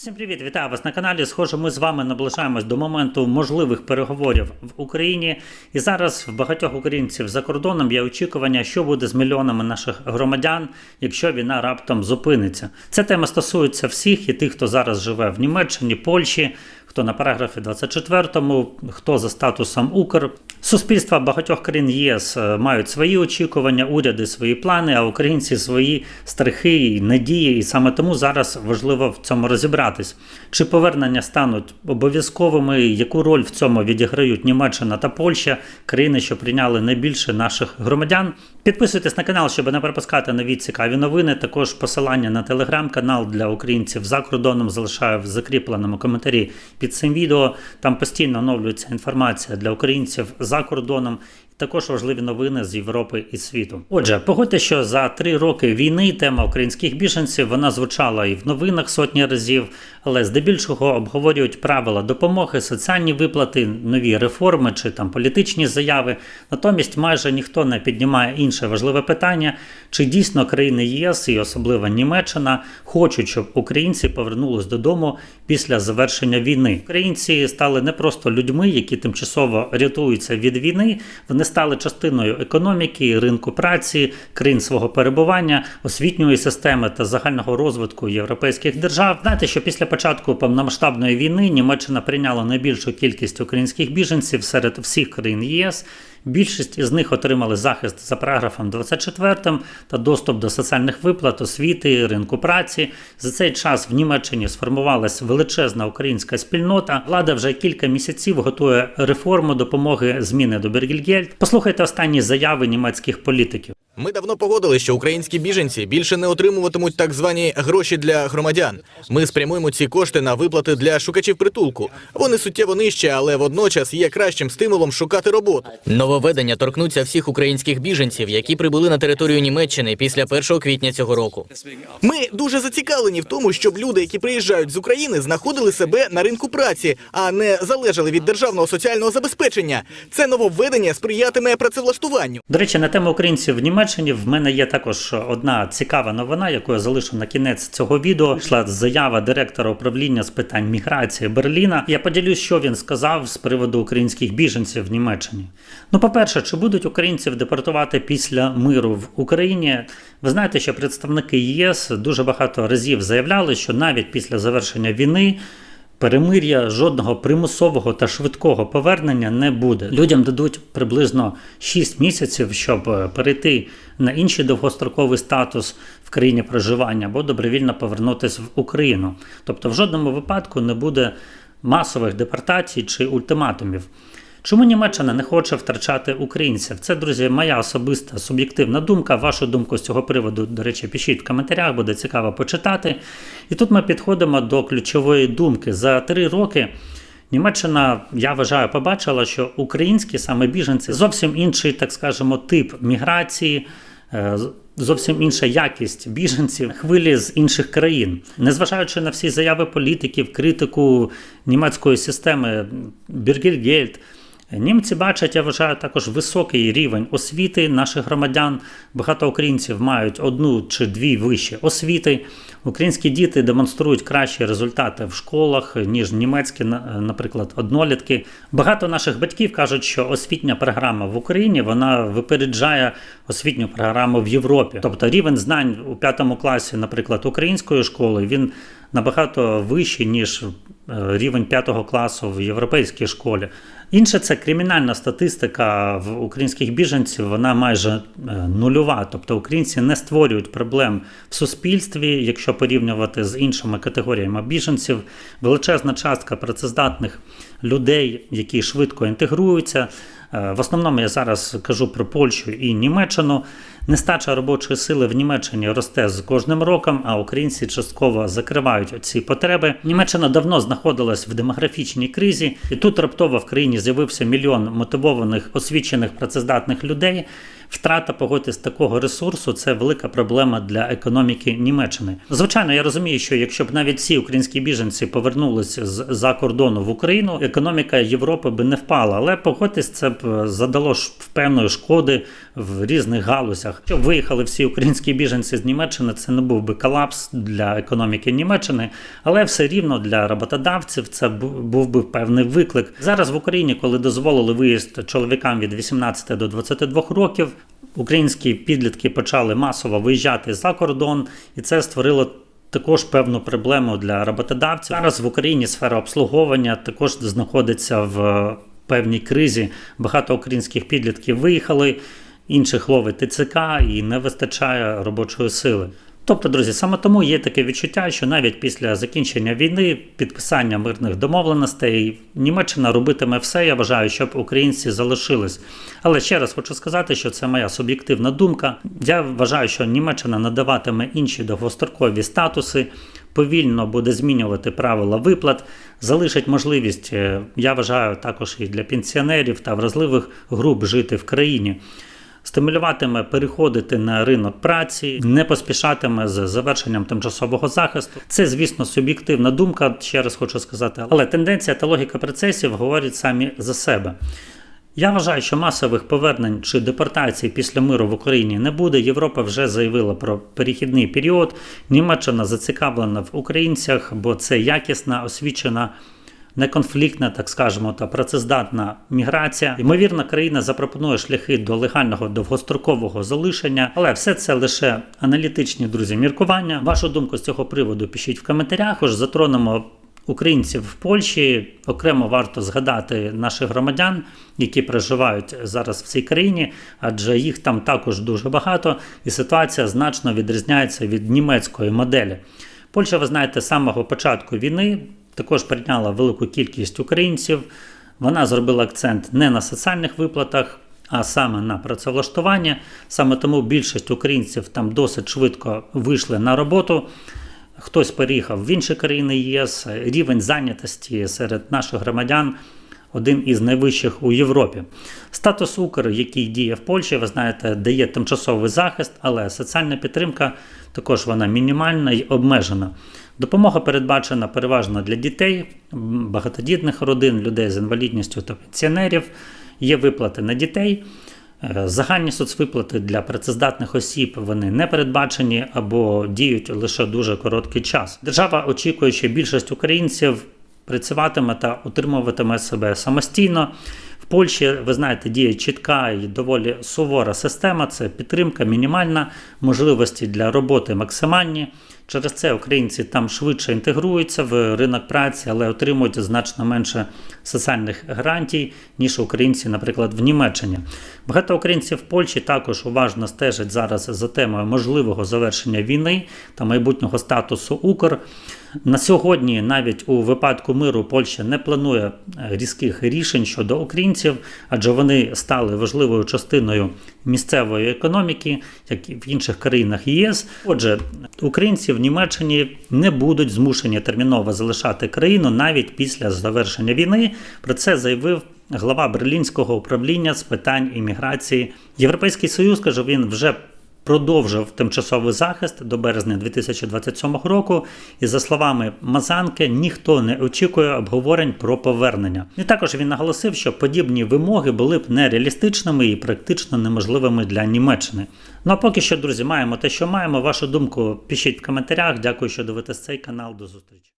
Всім привіт, вітаю вас на каналі. Схоже, ми з вами наближаємось до моменту можливих переговорів в Україні. І зараз в багатьох українців за кордоном є очікування, що буде з мільйонами наших громадян, якщо війна раптом зупиниться. Ця тема стосується всіх і тих, хто зараз живе в Німеччині, Польщі, хто на параграфі 24, хто за статусом Укр. Суспільства багатьох країн ЄС е, мають свої очікування, уряди свої плани, а українці свої страхи і надії. І саме тому зараз важливо в цьому розібратись. Чи повернення стануть обов'язковими, яку роль в цьому відіграють Німеччина та Польща, країни, що прийняли найбільше наших громадян. Підписуйтесь на канал, щоб не пропускати нові цікаві новини. Також посилання на телеграм-канал для українців за кордоном залишаю в закріпленому коментарі під цим відео. Там постійно оновлюється інформація для українців за кордоном. Також важливі новини з Європи і світу. Отже, погодьте, що за три роки війни тема українських біженців вона звучала і в новинах сотні разів, але здебільшого обговорюють правила допомоги, соціальні виплати, нові реформи чи там політичні заяви. Натомість майже ніхто не піднімає інше важливе питання, чи дійсно країни ЄС і особливо Німеччина хочуть, щоб українці повернулись додому після завершення війни. Українці стали не просто людьми, які тимчасово рятуються від війни. Вони стали частиною економіки, ринку праці, країн свого перебування, освітньої системи та загального розвитку європейських держав. Знаєте, що після початку повномасштабної війни Німеччина прийняла найбільшу кількість українських біженців серед всіх країн ЄС. Більшість із них отримали захист за параграфом 24 та доступ до соціальних виплат, освіти, ринку праці. За цей час в Німеччині сформувалась величезна українська спільнота. Влада вже кілька місяців готує реформу допомоги зміни до Бергільгельд. Послухайте останні заяви німецьких політиків. Ми давно погодили, що українські біженці більше не отримуватимуть так звані гроші для громадян. Ми спрямуємо ці кошти на виплати для шукачів притулку. Вони суттєво нижчі, але водночас є кращим стимулом шукати роботу. Нововведення торкнуться всіх українських біженців, які прибули на територію Німеччини після 1 квітня цього року. Ми дуже зацікавлені в тому, щоб люди, які приїжджають з України, знаходили себе на ринку праці, а не залежали від державного соціального забезпечення. Це нововведення сприятиме працевлаштуванню. До речі, на тему українців в Німеччині в мене є також одна цікава новина, яку я залишу на кінець цього відео. Йшла заява директора управління з питань міграції Берліна. Я поділюсь, що він сказав з приводу українських біженців в Німеччині. Ну, по-перше, чи будуть українців депортувати після миру в Україні? Ви знаєте, що представники ЄС дуже багато разів заявляли, що навіть після завершення війни. Перемир'я жодного примусового та швидкого повернення не буде. Людям дадуть приблизно 6 місяців, щоб е, перейти на інший довгостроковий статус в країні проживання або добровільно повернутися в Україну. Тобто, в жодному випадку не буде масових депортацій чи ультиматумів. Чому Німеччина не хоче втрачати українців? Це, друзі, моя особиста суб'єктивна думка. Вашу думку з цього приводу, до речі, пишіть в коментарях, буде цікаво почитати. І тут ми підходимо до ключової думки. За три роки Німеччина, я вважаю, побачила, що українські саме біженці зовсім інший, так скажемо, тип міграції. е, Зовсім інша якість біженців, хвилі з інших країн, незважаючи на всі заяви політиків, критику німецької системи Бергельгельд, Німці бачать, я вважаю, також високий рівень освіти наших громадян. Багато українців мають одну чи дві вищі освіти. Українські діти демонструють кращі результати в школах, ніж німецькі, наприклад, однолітки. Багато наших батьків кажуть, що освітня програма в Україні вона випереджає освітню програму в Європі. Тобто рівень знань у п'ятому класі, наприклад, української школи, він набагато вищий, ніж е, рівень п'ятого класу в європейській школі. Інше це кримінальна статистика в українських біженців, вона майже е, нульова. Тобто українці не створюють проблем в суспільстві, якщо порівнювати з іншими категоріями біженців. Величезна частка працездатних людей, які швидко інтегруються. Е, В основному я зараз кажу про Польщу і Німеччину. Нестача робочої сили в Німеччині росте з кожним роком, а українці частково закривають ці потреби. Німеччина давно знаходилась в демографічній кризі, і тут раптово в країні з'явився мільйон мотивованих, освічених, працездатних людей. Втрата погодьтесь такого ресурсу це велика проблема для економіки Німеччини. Звичайно, я розумію, що якщо б навіть всі українські біженці повернулися з за кордону в Україну, економіка Європи би не впала. Але погодьтесь, це б задало ж певної шкоди в різних галузях. Якщо виїхали всі українські біженці з Німеччини, це не був би колапс для економіки Німеччини, але все рівно для роботодавців це був би певний виклик. Зараз в Україні, коли дозволили виїзд чоловікам від 18 до 22 років, українські підлітки почали масово виїжджати за кордон, і це створило. Також певну проблему для роботодавців. Зараз в Україні сфера обслуговування також знаходиться в певній кризі. Багато українських підлітків виїхали, інших ловить ТЦК і не вистачає робочої сили. Тобто, друзі, саме тому є таке відчуття, що навіть після закінчення війни, підписання мирних домовленостей, Німеччина робитиме все, я вважаю, щоб українці залишились. Але ще раз хочу сказати, що це моя суб'єктивна думка. Я вважаю, що Німеччина надаватиме інші довгострокові статуси, повільно буде змінювати правила виплат, залишить можливість, е, я вважаю, також і для пенсіонерів та вразливих груп жити в країні стимулюватиме переходити на ринок праці, не поспішатиме з завершенням тимчасового захисту. Це, звісно, суб'єктивна думка, ще раз хочу сказати, але тенденція та логіка процесів говорять самі за себе. Я вважаю, що масових повернень чи депортацій після миру в Україні не буде. Європа вже заявила про перехідний період. Німеччина зацікавлена в українцях, бо це якісна, освічена неконфліктна, так скажемо, та працездатна міграція. Ймовірно, країна запропонує шляхи до легального довгострокового залишення, але все це лише аналітичні друзі міркування. Вашу думку з цього приводу пишіть в коментарях. Ось затронемо. Українців в Польщі окремо варто згадати наших громадян, які проживають зараз в цій країні, адже їх там також дуже багато, і ситуація значно відрізняється від німецької моделі. Польща, ви знаєте, з самого початку війни також прийняла велику кількість українців. Вона зробила акцент не на соціальних виплатах, а саме на працевлаштування. Саме тому більшість українців там досить швидко вийшли на роботу. Хтось переїхав в інші країни ЄС. Рівень зайнятості серед наших громадян один із найвищих у Європі. Статус Укр, який діє в Польщі, ви знаєте, дає тимчасовий захист, але соціальна підтримка також вона мінімальна і обмежена. Допомога передбачена переважно для дітей, багатодітних родин, людей з інвалідністю та пенсіонерів. Є виплати на дітей. Е, Загальні соцвиплати для працездатних осіб вони не передбачені або діють лише дуже короткий час. Держава очікує, що більшість українців працюватиме та утримуватиме себе самостійно. В Польщі, ви знаєте, діє чітка і доволі сувора система. Це підтримка мінімальна, можливості для роботи максимальні. Через це українці там швидше інтегруються в ринок праці, але отримують значно менше соціальних гарантій, ніж українці, наприклад, в Німеччині. Багато українців в Польщі також уважно стежать зараз за темою можливого завершення війни та майбутнього статусу Укр. На сьогодні, навіть у випадку миру, Польща не планує е, різких рішень щодо українців, адже вони стали важливою частиною місцевої економіки, як і в інших країнах ЄС. Отже, українці Німеччині не будуть змушені терміново залишати країну навіть після завершення війни. Про це заявив. Глава берлінського управління з питань імміграції Європейський Союз каже, він вже продовжив тимчасовий захист до березня 2027 року. І за словами Мазанки, ніхто не очікує обговорень про повернення. І також він наголосив, що подібні вимоги були б нереалістичними і практично неможливими для Німеччини. Ну а поки що, друзі, маємо те, що маємо. Вашу думку пишіть в коментарях. Дякую, що дивитесь цей канал. До зустрічі.